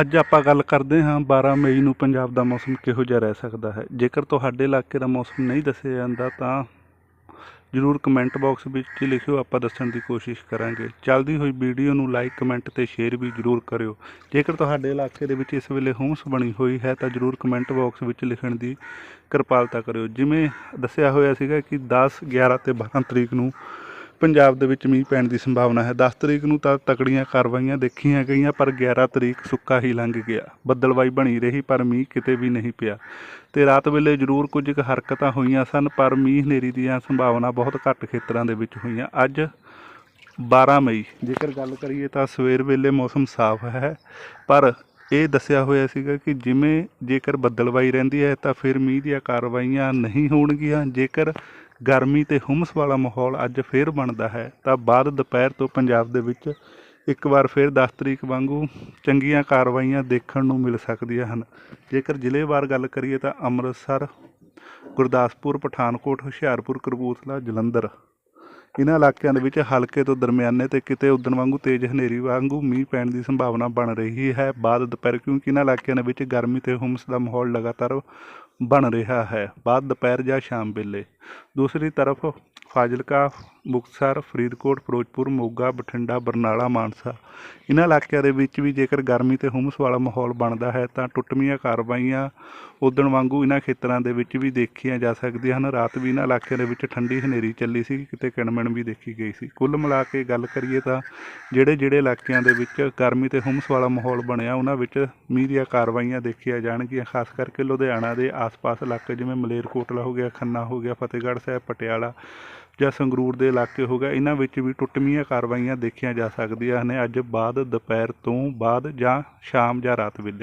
ਅੱਜ ਆਪਾਂ ਗੱਲ ਕਰਦੇ ਹਾਂ 12 ਮਈ ਨੂੰ ਪੰਜਾਬ ਦਾ ਮੌਸਮ ਕਿਹੋ ਜਿਹਾ ਰਹਿ ਸਕਦਾ ਹੈ। ਜੇਕਰ ਤੁਹਾਡੇ ਇਲਾਕੇ ਦਾ ਮੌਸਮ ਨਹੀਂ ਦੱਸਿਆ ਜਾਂਦਾ ਤਾਂ ਜਰੂਰ ਕਮੈਂਟ ਬਾਕਸ ਵਿੱਚ ਲਿਖਿਓ, ਆਪਾਂ ਦੱਸਣ ਦੀ ਕੋਸ਼ਿਸ਼ ਕਰਾਂਗੇ। ਚੱਲਦੀ ਹੋਈ ਵੀਡੀਓ ਨੂੰ ਲਾਈਕ ਕਮੈਂਟ ਤੇ ਸ਼ੇਅਰ ਵੀ ਜਰੂਰ ਕਰਿਓ। ਜੇਕਰ ਤੁਹਾਡੇ ਇਲਾਕੇ ਦੇ ਵਿੱਚ ਇਸ ਵੇਲੇ ਹੁੰਸ ਬਣੀ ਹੋਈ ਹੈ ਤਾਂ ਜਰੂਰ ਕਮੈਂਟ ਬਾਕਸ ਵਿੱਚ ਲਿਖਣ ਦੀ ਕਿਰਪਾਲਤਾ ਕਰਿਓ। ਜਿਵੇਂ ਦੱਸਿਆ ਹੋਇਆ ਸੀਗਾ ਕਿ 10 11 ਤੇ 12 ਤਰੀਕ ਨੂੰ ਪੰਜਾਬ ਦੇ ਵਿੱਚ ਮੀਂਹ ਪੈਣ ਦੀ ਸੰਭਾਵਨਾ ਹੈ। 10 ਤਰੀਕ ਨੂੰ ਤਾਂ ਤਕੜੀਆਂ ਕਾਰਵਾਈਆਂ ਦੇਖੀਆਂ ਗਈਆਂ, ਪਰ 11 ਤਰੀਕ ਸੁੱਕਾ ਹੀ ਲੰਘ ਗਿਆ। ਬੱਦਲਵਾਈ ਬਣੀ ਰਹੀ, ਪਰ ਮੀਂਹ ਕਿਤੇ ਵੀ ਨਹੀਂ ਪਿਆ। ਤੇ ਰਾਤ ਵੇਲੇ ਜ਼ਰੂਰ ਕੁਝ ਕੁ ਹਰਕਤਾਂ ਹੋਈਆਂ ਸਨ, ਪਰ ਮੀਂਹ ਹਨੇਰੀ ਦੀਆਂ ਸੰਭਾਵਨਾ ਬਹੁਤ ਘੱਟ ਖੇਤਰਾਂ ਦੇ ਵਿੱਚ ਹੋਈਆਂ। ਅੱਜ 12 ਮਈ। ਜੇਕਰ ਗੱਲ ਕਰੀਏ ਤਾਂ ਸਵੇਰ ਵੇਲੇ ਮੌਸਮ ਸਾਫ਼ ਹੈ, ਪਰ ਇਹ ਦੱਸਿਆ ਹੋਇਆ ਸੀਗਾ ਕਿ ਜਿਵੇਂ ਜੇਕਰ ਬੱਦਲਵਾਈ ਰਹਿੰਦੀ ਹੈ, ਤਾਂ ਫਿਰ ਮੀਂਹ ਦੀਆਂ ਕਾਰਵਾਈਆਂ ਨਹੀਂ ਹੋਣਗੀਆਂ। ਜੇਕਰ ਗਰਮੀ ਤੇ ਹੁਮਸ ਵਾਲਾ ਮਾਹੌਲ ਅੱਜ ਫੇਰ ਬਣਦਾ ਹੈ, ਤਾਂ ਬਾਅਦ ਦੁਪਹਿਰ ਤੋਂ ਪੰਜਾਬ ਦੇ ਵਿੱਚ ਇੱਕ ਵਾਰ ਫਿਰ 10 ਤਰੀਕ ਵਾਂਗੂ ਚੰਗੀਆਂ ਕਾਰਵਾਈਆਂ ਦੇਖਣ ਨੂੰ ਮਿਲ ਸਕਦੀਆਂ ਹਨ। ਜੇਕਰ ਜ਼ਿਲ੍ਹੇਵਾਰ ਗੱਲ ਕਰੀਏ ਤਾਂ ਅੰਮ੍ਰਿਤਸਰ, ਗੁਰਦਾਸਪੁਰ, ਪਠਾਨਕੋਟ, ਹੁਸ਼ਿਆਰਪੁਰ, ਕਪੂਰਥਲਾ, ਜਲੰਧਰ ਇਹਨਾਂ ਇਲਾਕਿਆਂ ਦੇ ਵਿੱਚ ਹਲਕੇ ਤੋਂ ਦਰਮਿਆਨੇ ਤੇ ਕਿਤੇ ਉਦਣ ਵਾਂਗੂ ਤੇਜ਼ ਹਨੇਰੀ ਵਾਂਗੂ ਮੀਂਹ ਪੈਣ ਦੀ ਸੰਭਾਵਨਾ ਬਣ ਰਹੀ ਹੈ। ਬਾਅਦ ਦੁਪਹਿਰ ਕਿਉਂਕਿ ਇਹਨਾਂ ਇਲਾਕਿਆਂ ਦੇ ਵਿੱਚ ਗਰਮੀ ਤੇ ਹੁਮਸ ਦਾ ਮਾਹੌਲ ਲਗਾਤਾਰ ਬਣ ਰਿਹਾ ਹੈ। ਬਾਅਦ ਦੁਪਹਿਰ ਜਾਂ ਸ਼ਾਮ ਵੇਲੇ। ਦੂਸਰੀ ਤਰਫ ਫਾਜ਼ਿਲਕਾ ਮੁਕਤਸਰ, ਫਰੀਦਕੋਟ, ਫਿਰੋਜ਼ਪੁਰ, ਮੋਗਾ, ਬਠਿੰਡਾ, ਬਰਨਾਲਾ, ਮਾਨਸਾ। ਇਹਨਾਂ ਇਲਾਕਿਆਂ ਦੇ ਵਿੱਚ ਵੀ ਜੇਕਰ ਗਰਮੀ ਤੇ ਹੁਮਸ ਵਾਲਾ ਮਾਹੌਲ ਬਣਦਾ ਹੈ, ਤਾਂ ਟੁੱਟਵੀਆਂ ਕਾਰਵਾਈਆਂ ਉਦਣ ਵਾਂਗੂ ਇਹਨਾਂ ਖੇਤਰਾਂ ਦੇ ਵਿੱਚ ਵੀ ਦੇਖੀਆਂ ਜਾ ਸਕਦੀਆਂ ਹਨ। ਰਾਤ ਵੀ ਇਹਨਾਂ ਇਲਾਕਿਆਂ ਦੇ ਵਿੱਚ ਠੰਡੀ ਹਨੇਰੀ ਚੱਲੀ ਸੀ, ਕਿਤੇ ਕਿਣਮਣ ਵੀ ਦੇਖੀ ਗਈ ਸੀ। ਕੁੱਲ ਮਿਲਾ ਕੇ ਗੱਲ ਕਰੀਏ ਤਾਂ ਜਿਹੜੇ ਜਿਹੜੇ ਇਲਾਕਿਆਂ ਦੇ ਵਿੱਚ ਗਰਮੀ ਤੇ ਹੁਮਸ ਵਾਲਾ ਮਾਹੌਲ ਬਣਿਆ ਉਹਨਾਂ ਵਿੱਚ ਮੀਂਹ ਦੀਆਂ ਕਾਰਵਾਈਆਂ ਦੇਖੀਆਂ ਜਾਣਗੀਆਂ, ਖਾਸ ਕਰਕੇ ਲੁਧਿਆਣਾ ਦੇ ਆਸ-ਪਾਸ ਇਲਾਕੇ ਜਿਵੇਂ ਮਲੇਰਕੋਟਲਾ ਹੋ ਗਿਆ, ਖੰਨਾ ਹੋ ਗਿਆ, ਫਤਿਹਗੜ੍ਹ ਸਾਹਿਬ, ਪਟਿਆਲਾ ਜਾਂ ਸੰਗਰੂਰ ਦੇ ਇਲਾਕੇ ਹੋ ਗਿਆ, ਇਹਨਾਂ ਵਿੱਚ ਵੀ ਟੁੱਟਵੀਆਂ ਕਾਰਵਾਈਆਂ ਦੇਖੀਆਂ ਜਾ ਸਕਦੀਆਂ ਨੇ ਅੱਜ ਬਾਅਦ ਦੁਪਹਿਰ ਤੋਂ ਬਾਅਦ ਜਾਂ ਸ਼ਾਮ ਜਾਂ ਰਾਤ ਵੇਲੇ।